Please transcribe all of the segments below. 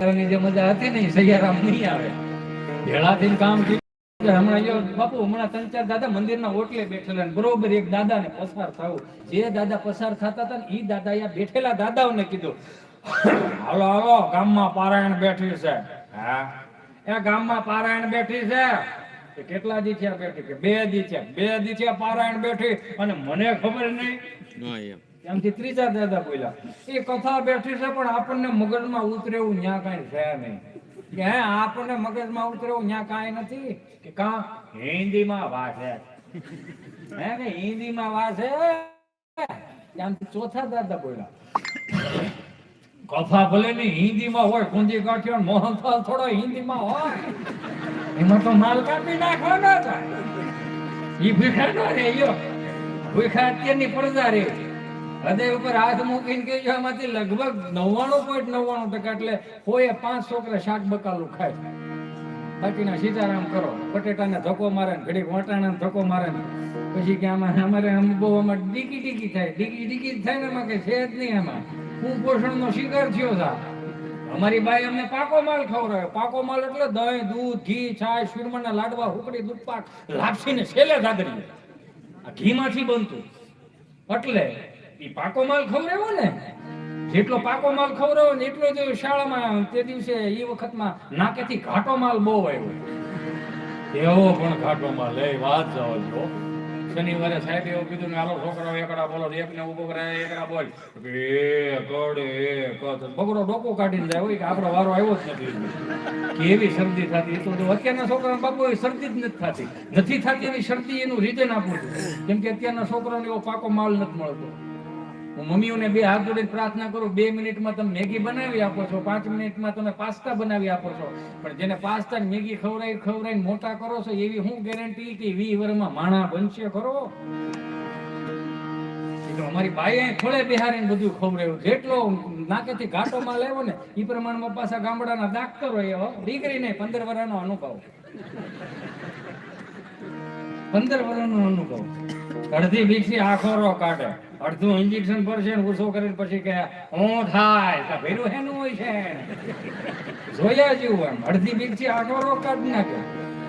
ની જે મજા હતી ને સૈયારામ નહીં આવે. ભેળાથી કામ હમણાં જો બાપુ, હમણાં ત્રણ ચાર દાદા મંદિરના ઓટલે બેઠેલા ને બરોબર એક દાદાને પસાર થવું. જે દાદા પસાર થતા હતા ને એ દાદા અહીંયા બેઠેલા દાદાઓને કીધું, હાલો હાલો, ગામમાં પારાયણ બેઠી છે. હા? એ ગામમાં પારાયણ બેઠી છે? કેટલા દી થયા બેઠી? કે બે દી થયા બે દી થયા પારાયણ બેઠી. અને મને ખબર નહીં. ના એમ ત્યાંથી ત્રીજા દાદા બોલ્યા, એ કથા બેઠી છે પણ આપણને મગજમાં ઉતરેવું ન્યા કાંઈ છે નહીં. કે હે, આપણને મગજમાં ઉતરેવું ત્યાં કાંઈ નથી? કે કા? હિન્દીમાં વાસે હે કે હિન્દીમાં વાસે એમથી ચોથા દાદા બોલ્યા, કથા ભલે ને હિન્દીમાં હોય, કુંજી કાઠિયો મોહનથાલ થોડો હિન્દીમાં હોય, એમાં તો માલ કાપી નાખવાનો થાય એ ભીખા નો રે યો. ભીખા અત્યારની પડદા રે હૃદય ઉપર હાથ મૂકીને કહેજો, આમાંથી લગભગ નવ્વાણું પોઈન્ટ નવ્વાણું ટકા એટલે કોઈ પાંચ છોકરા શાક બકાલું ખાય. બાકીના સીતારામ કરો, બટેટાને ધક્કો મારે ને ઘડીક વટાણાને ધક્કો મારે ને. પછી કે આમાં અમારે આમ બહુ આમાં ડીકી ડીકી થાય, ડીકી ડીકી થાય ને એમાં કે છે જ નહીં એમાં હું પોષણનો શિકાર થયો થા અમારી બાઈ અમને પાકો માલ ખવડાયો પાકો માલ એટલે દહીં, દૂધ, ઘી, છાશ શીરમણના લાડવા, હુકડી, દૂધપાક, લાપસીને છેલ્લે ગાદરી આ ઘીમાંથી બનતું. એટલે પાકો માલ ખવડાવ્યો ને, જેટલો પાકો માલ ખવડાવ્યો ને એટલો જ શાળામાં તે દિવસે એ વખતમાં નાકેથી ઘાટો માલ બહુ આવ્યો. એવો પણ ઘાટો માલ. એ વાત જાઓ છો શનિવારે સાહેબ એવું કીધું હાલો છોકરાઓ એકડા બોલો એકને ઊભો કરે, એકડા બોલ. એ કડ એ કડ બગડો ડોકો કાઢીને જાય હોય કે આપણો વારો આવ્યો જ નથી. કેવી શરદી થતી? તો અત્યારના છોકરાના બાપુ એ શરદી જ નથી થતી. નથી થતી એવી શરદી એનું રીઝન આપું છું કેમ કે અત્યારના છોકરાઓને એવો પાકો માલ નથી મળતો. હું મમ્મીઓને બે હાથ જોડે પ્રાર્થના કરું, બે મિનિટમાં તમે મેગી બનાવી આપો છો, પાંચ મિનિટમાં તમે પાસ્તા બનાવી આપો છો. પણ જેને પાસ્તા મેગી ખવડાવી, ખવડાવીને મોટા કરો છો, એવી હું ગેરંટી કે વી વરમાં માણા બનશે, ખરો? અમારી બાઈએ ખોળે બિહારીને બધું ખવડાવ્યું. જેટલો નાકેથી ઘાટો લેવો ને એ પ્રમાણમાં પાછા ગામડાના ડાક્ટરો એવો દીકરી નહીં પંદર વર્ષનો અનુભવ. પંદર વર્ષનો અનુભવ. અડધી બીજી આખોરો કાઢે. અડધું ઇન્જેક્શન પડશે ને ઉસો કરીને પછી કે હું થાય. તો ભેરું હેનું હોય છે. જોયા જેવું એમ. અડધી બીજી આખોરો કાઢી નાખે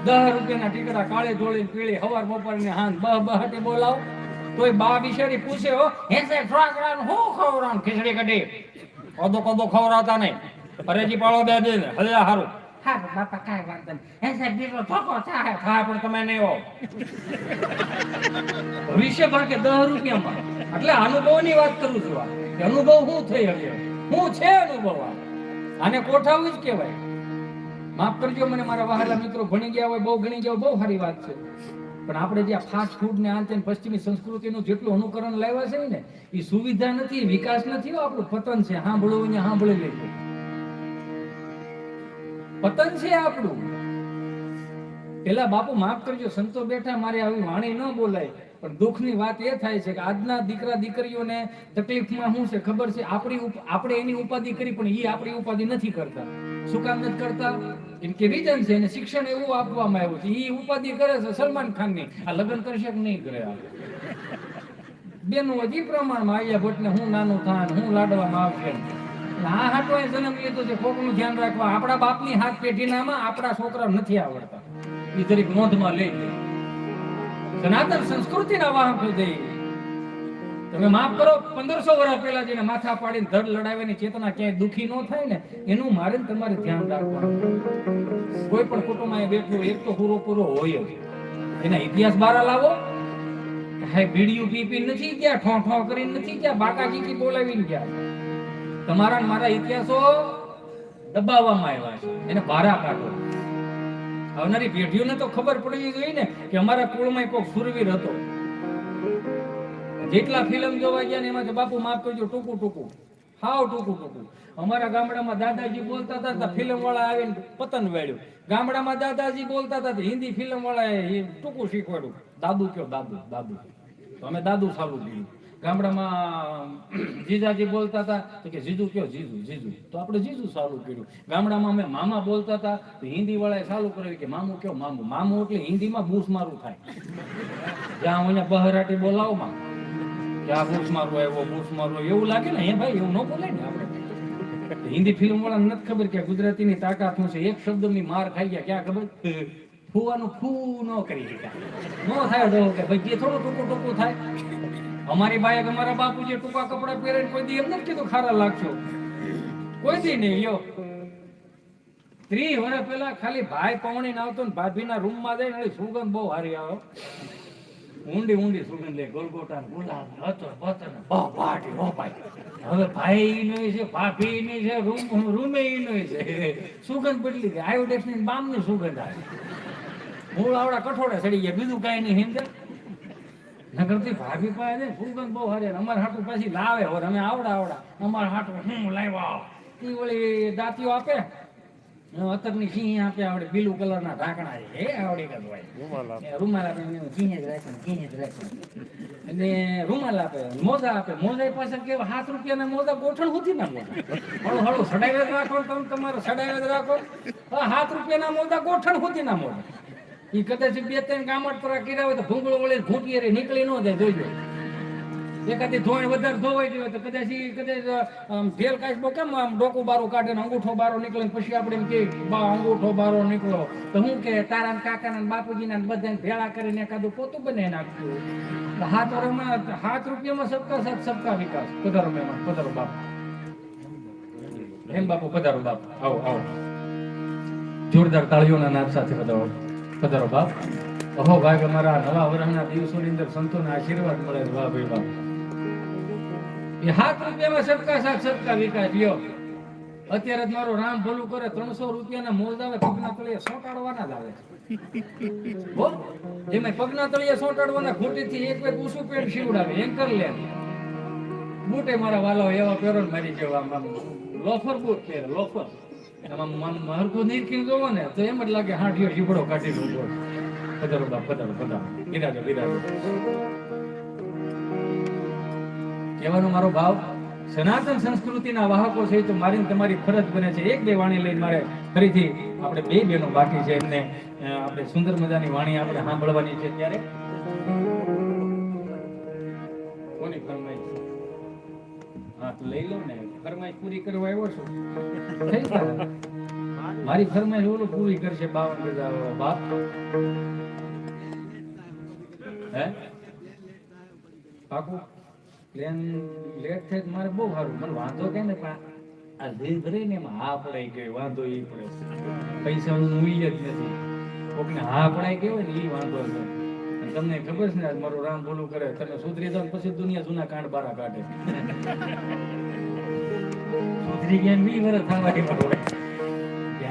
દસ રૂપિયાના ટીકડા કાળી ધોળી પીળી હવાર બપોરની હાંજ બહ બહટે બોલાવ. તોય બા બિચારી પૂછે, હો, હેસે ફ્રાકડાનું હું ખવરાન ખીચડી કઢી. કદો કદો ખવરાતા નહીં. પરેજી પાળો બે દે હલ્યા હલે હારું. હા બાપા કાંઈ વાંધો નહીં. હેસે બીજો ધોકો થાય હા પણ તમે નહીં હો ભવિષ્ય ભાગે દસ રૂપિયામાં. એટલે અનુભવની વાત કરું છું આ. કે અનુભવ શું થઈ હવે શું છે અનુભવ આને કોઠાવું જ માફ કરજો મને મારા વહાલા મિત્રો ભણી ગયા હોય બહુ ગણી ગયા બહુ સારી વાત છે. પણ આપણે જે ફાસ્ટ ફૂડ ને આંતે પશ્ચિમી સંસ્કૃતિનું જેટલું અનુકરણ લાવ્યા છે ને એ સુવિધા નથી વિકાસ નથી હો, આપણું પતન છે. સાંભળવું ને સાંભળી લેવું પતન છે આપણું. પેલા બાપુ માફ કરજો, સંતો બેઠા મારે આવી વાણી ન બોલાય. પણ દુઃખની વાત એ થાય છે કે આજના દીકરા દીકરીઓને તકલીફમાં શું છે ખબર છે? આપણી આપણે એની ઉપાધિ કરી, પણ એ આપણી ઉપાધિ નથી કરતા. શું કામ નથી કરતા? એમ કે રીઝન છે, એને શિક્ષણ એવું આપવામાં આવ્યું છે. એ ઉપાધિ કરે છે સલમાન ખાનની આ લગ્ન કરશે કે નહીં કરે બેનો હજી પ્રમાણમાં આલિયા ભટ્ટને હું નાનું થાન, હું લાડવામાં આવશે? આ હાટો એ જન્મ લીધો છે, કોકનું ધ્યાન રાખવા. આપણા બાપની હાથ પેઢીનામાં આપણા છોકરા નથી આવડતા. એ જરીક નોંધમાં લઈ લે. સનાતન સંસ્કૃતિના વાહક જઈ તમે માફ કરો, પંદરસો વર્ષ પહેલા જેને માથા પાડીને ધડ લડાવવાની ચેતના ક્યાંય દુખી ન થાય ને, એનું મારે ને તમારે ધ્યાન રાખવાનું. કોઈ પણ કુટુંબમાં બેઠું એક તો પૂરો પૂરો હોય એના ઇતિહાસ બહાર લાવો. હે બીડીયું પી પી નથી ગયા ઠો ઠો કરીને નથી ગયા બાકાજી બોલાવીને ગયા. તમારા મારા ઇતિહાસો દબાવવામાં આવ્યા છે. એને ભારા કાઢો. આવનારી પેઢીઓને તો ખબર પડવી જોઈએ ને કે અમારા કુળમાં કોઈ સુરવીર હતો. જેટલા ફિલ્મ જોવા ગયા ને એમાં બાપુ, માફ કરજો, ટૂંકું ટૂંકું. હાવ ટૂંકું ટૂંકું. અમારા ગામડામાં દાદાજી બોલતા હતા ફિલ્મ વાળા આવીને પતન વેળ્યું ગામડામાં દાદાજી બોલતા હતા હિન્દી ફિલ્મ વાળા ટૂંકું શીખવાડ્યું. દાદુ કયો, દાદુ દાદુ. તો અમે દાદુ ચાલુ કર્યું ગામડામાં જીજાજી બોલતા હતા, તો કે જીજુ કયો? જીજુ જીજુ. તો આપણે જીજુ ચાલુ કર્યું. ગામડામાં અમે મામા બોલતા હતા, તો હિન્દી વાળાએ ચાલુ કર્યું કે મામુ કયો? મામું. મામું એટલે હિન્દીમાં બૂસ મારું થાય. જ્યાં હું બહરાટી બોલાવો માં કે આ બૂસ મારું આવ્યો બૂસ મારું એવું લાગે ને, હે ભાઈ, એવું ન બોલે ને આપણે. હિન્દી ફિલ્મ વાળા નથી ખબર કે ગુજરાતીની તાકાત શું છે. એક શબ્દની માર ખાઈ ગયા. ક્યાં ખબર? ફૂવાનું ફૂ ન કરી શક્યા. ન થાય તો કે, ભાઈ, જે થોડું ટૂંકું ટૂંકું થાય અમારી બાએ અમારા બાપુજી ટૂંકા કપડાં પહેરે કોઈ દી એમ કીધું, ખારા લાગશો. કોઈ દી નહીં, લ્યો. ત્રી વર્ષ પહેલા ખાલી ભાઈ પવણી આવતો ને ભાભીના રૂમમાં જાય ને સુગંધ બહુ હારી આવ્યો ઊંડી ઊંડી સુગંધ લે ગોલગોટા ગુલાબ ને અતર બતર ને, બહુ પાટી બહુ પાટી હવે ભાઈ ઈનો છે ભાભી ઈનો છે, રૂમ રૂમે ઈનો છે. સુગંધ બદલી ગઈ. આયોડેક્સની બામની સુગંધ આવી. મૂળ આવડા કઠોળે સડી ગયા. બીજું કાંઈ નહીં હિંદર નગરથી ભાભી પાસે છે સુગંધ બહુ હારે. અમારે હાટું પાછી લાવે હવે. અમે આવડા આવડા. અમારે હાટું હું લાવ્યા? એ ઓલી દાંતીઓ આપે. અત્યારની સિંહ આપે આવડે. બ્લુ કલર ના ઢાંકણા છે. એ આવડે ગયું હોય? રૂમાલ આપે. સિંહ જ રાખે સિંહ જ રાખે અને રૂમાલ આપે. મોજા આપે. મોજા પાસે કેવા સાત રૂપિયાના મોજા ગોઠણ હોતી ના મોજા. હળું હળું સડાવ્યા જ રાખો તમે. તમારે સડાવ્યા જ રાખો. સાત રૂપિયાના મોજા ગોઠણ હોતી ના મોજા. ઈ કદાચ બે ત્રણ ગામડ તરા કર્યા હોય તો ભૂંગળો વળે ઘૂંટી રે, નીકળી ન જાય, જોઈજો. એકાદી ધોણ વધારે ધોવાઈ ગયો તો કદાચ એ કદાચ ઢેલ કાચબો કેમ આમ ડોકું બારું કાઢે અંગૂઠો બારો નીકળે પછી આપણે એમ કે, બા, અંગૂઠો બારો નીકળો. તો હું કે, તારા કાકા કાકાના બાપુજીના બધાને ભેળા કરીને એકાદું પોતું બને નાખ્યું હાથ વરમાં હાથ રૂપિયામાં સબકા સાથ, સબકા વિકાસ. પધારો મહેમાન, પધારો બાપ. હેમ બાપુ, પધારો બાપુ. આવો આવો. જોરદાર તાળીઓના નાદ સાથે પધારો. પધારો બાપ. અહો ભાગ અમારા નવા વર્ષના દિવસોની અંદર સંતોના આશીર્વાદ મળે છે. ભાઈ બાપ. એ હાથ રૂપિયામાં સબકા સાથ સબકા વિકાસ લ્યો. અત્યારે જ રામ ભલું કરે ત્રણસો રૂપિયાના મોજ પગના તળિયે સોટાડવાના જ આવે એમાં પગના તળિયે સોટાડવાના ખોટીથી એક એક ઊંચું પેન્ટ એમ એન્કર લે. બૂટે મારા વાલો એવા પહેરો મારી જેવા લોફર બૂટ પહેરે, લોફર. એમાં હરખું નીરખીને જોવો ને, તો એમ જ લાગે હાંઠિયો જીબડો કાઢી ઊભો પધારો બાપ, પધારો પધારો. બિરાજો બિરાજો કહેવાનો મારો ભાવ, સનાતન સંસ્કૃતિના વાહકો છે તો મારીને તમારી ફરજ બને છે. એક બે વાણી લઈને મારે ફરીથી આપણે બે બેનો બાકી છે એમને આપણે સુંદર મજાની વાણી આપણે સાંભળવાની છે ત્યારે. કોની ફરમાઈશ હા તો લઈ લો ને ફરમાઈશ પૂરી કરવા આવ્યો છું. મારી ફરમાઈશ ઓલું પૂરી કરશે બાવન હજાર બાપ. હે? પાકું પ્લેન લેટ થાય મારે બહુ સારું મને વાંધો કે ને પણ આ દિલ રહી ને એમાં હા પડાઈ ગયો વાંધો એ પડે પૈસાનું મૂલ્ય જ નથી. કોકને હા પડાઈ ગયો ને એ વાંધો અને તમને ખબર છે ને મારું રામ ભૂલું કરે, તમે સુધરી જાવ પછી દુનિયા જૂના કાંડ બારા કાઢે. સુધરી ગયા ને વી વર્ષ થવાની પડે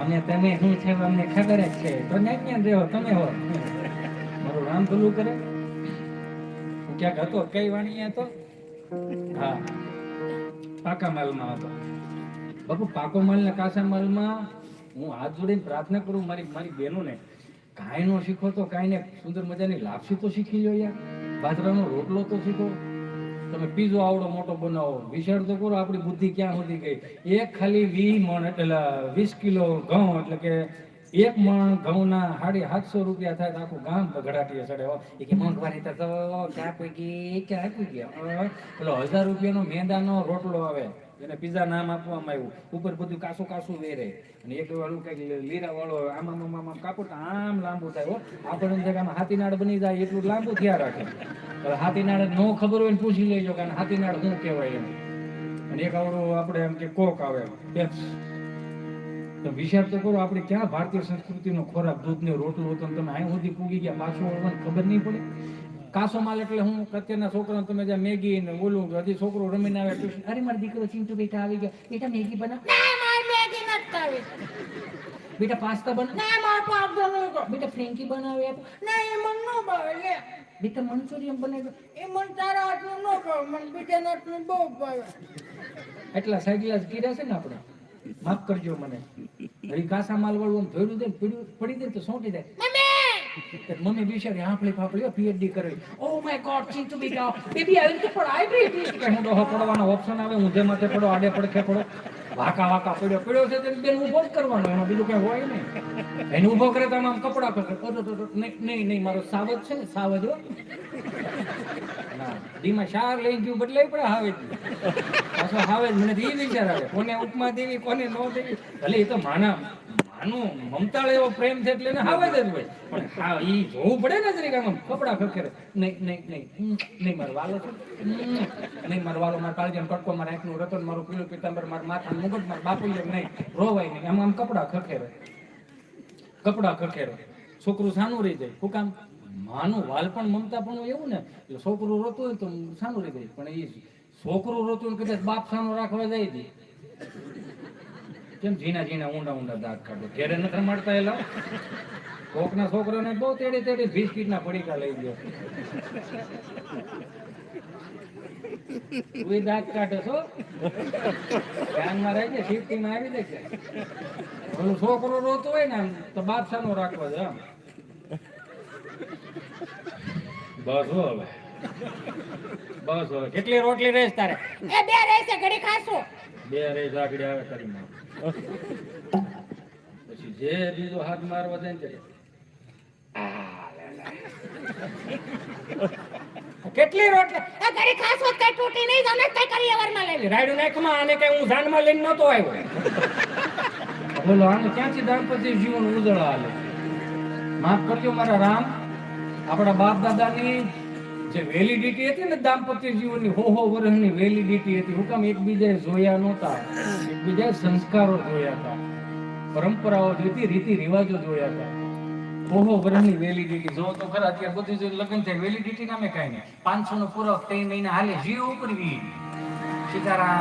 અમે તમે શું છે અમને ખબર જ છે. તો ન્યા જ્ઞાન રહ્યો? તમે હો. મારું રામ ભૂલું કરે. હું ક્યાંક હતો? કઈ વાણી હતો? હા. પાકા માલમાં હતો. બાપુ, પાકો માલ ને કાચા માલમાં હું હાથ જોડીને પ્રાર્થના કરું, મારી મારી બહેનોને. કાંઈ નો શીખો તો કાંઈ ને સુંદર મજાની લાપસી તો શીખી લો યાર. બાજરાનો રોટલો તો શીખો. તમે પીઝો આવડો મોટો બનાવો. વિચાર તો કરો, આપણી બુદ્ધિ ક્યાં સુધી ગઈ? એક ખાલી વી મણ એટલે વીસ કિલો ઘઉં, એટલે કે એક મણ ઘઉંના સાડી સાતસો રૂપિયા થાય તો આખું ગામ ગઢાટીએ ચડે. એ કે મોંઘવારી તો ક્યાં પૂગી ક્યાં પૂગી પેલો હજાર રૂપિયાનો મેંદાનો રોટલો આવે. એને પીઝા નામ આપવામાં આવ્યું. ઉપર બધું કાસું કાસું વેરે. અને એક વાળું કંઈક લીરા વાળો. આમ આમ આમ આમ આમ લાંબુ થાય આપણને થાય હાથીનાળ બની જાય, એટલું લાંબુ થયા રાખે. હાથીનાળ નો ખબર હોય ને પૂછી લેજો કે હાથીનાળ શું કહેવાય એમ. અને એક આવડું આપણે એમ કે કોક આવે તો વિચાર તો કરો, આપણે ક્યાં ભારતીય સંસ્કૃતિનો ખોરાક, દૂધને રોટલો હતો તમે અહીં સુધી પૂગી ગયા, પાછું વળવાની ખબર નહીં પડે. કાસો માલ એટલે હું અત્યારના છોકરા તમે જ્યાં મેગી ને ઓલું હજી છોકરો રમીને આવે ટ્યુશન અરે મારો દીકરો ચિંટુ બેટા આવી ગયા. બેટા મેગી બનાવ. મેગી નથી. બેટા પાસ્તા બનાવ ના મારે પાસ્તા નહીં ખાવો. બેટા ફ્રેન્કી બનાવે આપો. ના એ મન ન ભાવે લે. બેટા મંચુરિયન બનાવે એ મન તારા હાથનું ન ખાવ મન બીજાના હાથનું બહુ ભાવે. એટલા સાઈડ કીધા છે ને આપણે. માફ કરજો મને. હરી કાસા માલ વાળું આમ ધોયું દે પડી દે તો સોંટી દે મમ્મી બિચારી આંફળી ફાફળી પીએચડી કરે. ઓ માય ગોડ ચિંતુ બેટા બેબી આવી રીતે પડાય બેબી કે હું ડોહો પડવાનો ઓપ્શન આવે ઊંધે માથે પડો, આડે પડખે પડો, વાકા વાકા પડ્યો પડ્યો છે તો બેન ઊભો કરવાનો એમાં બીજું કઈ હોય નહીં. એને ઊભો કરે તો આમ કપડા પકડે નહીં નહીં મારો સાવજ છે ને, સાવજ હો. ધીમા શાર લઈ ગયું, બદલાઈ પડે હાવે પાછો આવે જ મને એ વિચાર આવે, કોને ઉપમા દેવી, કોને ન દેવી. ભલે એ તો માના. માનું મમતાળ એવો પ્રેમ છે એટલે એને હાવે જ હોય. પણ હા એ જોવું પડે ને જરીક આમ કપડા ખખેરે નહીં નહીં નહીં નહીં મારો વાલો નહીં મારો વાલો મારા કાળજાનો કટકો મારા એકનું રતન, મારું પીળું પીતાંબર, મારા માથાનું મુગટ, મારા બાપુ એમ નહીં, રોવાય નહીં. આમ આમ કપડા ખખેરે. કપડા ખખેરે. છોકરું સાનું રહી જાય. શું કામ? માનું વાલ પણ મમતા પણ એવું ને, એટલે છોકરું રોતું હોય તો સાનું રહી જાય. પણ એ છોકરું રોતું કદાચ બાપ સાનું રાખવા જાય કેમ ઝીણા ઝીણા ઊંડા ઊંડા દાંત કાઢો? ઘેરે નથી મળતા એલા? કોકના છોકરાને બહુ તેડી તેડી બિસ્કીટના પડીકા લઈ ગયો. તું દાંત કાઢે છો? ધ્યાનમાં રાખજે સિફ્ટીમાં આવી જાય ઓલું છોકરો રોતો હોય ને આમ, તો સાનો રાખવો છે આમ બસ હવે. બસ હવે. કેટલી રોટલી રહેશ તારે? એ બે રહેશે ઘડી ખાશું. બે જાગડી આવે પછી જે બીજો હાથ મારવા જાય ને આ લે લે. કેટલી રોટલી? એ ઘડી ખાશું કઈ તૂટી નહીં જાને કઈ કરી વરમાં લઈ રાયડું નાખમાં આને કઈ હું જાનમાં લઈને નતો આવ્યો. બોલો આને ક્યાંથી દાંપત્ય જીવન ઉજળા હાલે માફ કરજો મારા રામ આપણા બાપ દાદાની જે વેલિડિટી હતી ને દાંપત્ય જીવનની, હો હો વર્ષની વેલિડિટી હતી. હું કામ એકબીજાએ જોયા નહોતા. એકબીજાએ સંસ્કારો જોયા હતા. પરંપરાઓ જોઈતી રીતિ રિવાજો જોયા હતા. ઓહો વર્ષની વેલિડિટી જો તો ખરા, અત્યારે બધું જે લગ્ન થાય. વેલિડિટી નામે કાંઈ નહીં. પાંચસો નો પૂરો ત્રણ મહિના હાલે, જીવ ઉપર વી સીતારામ.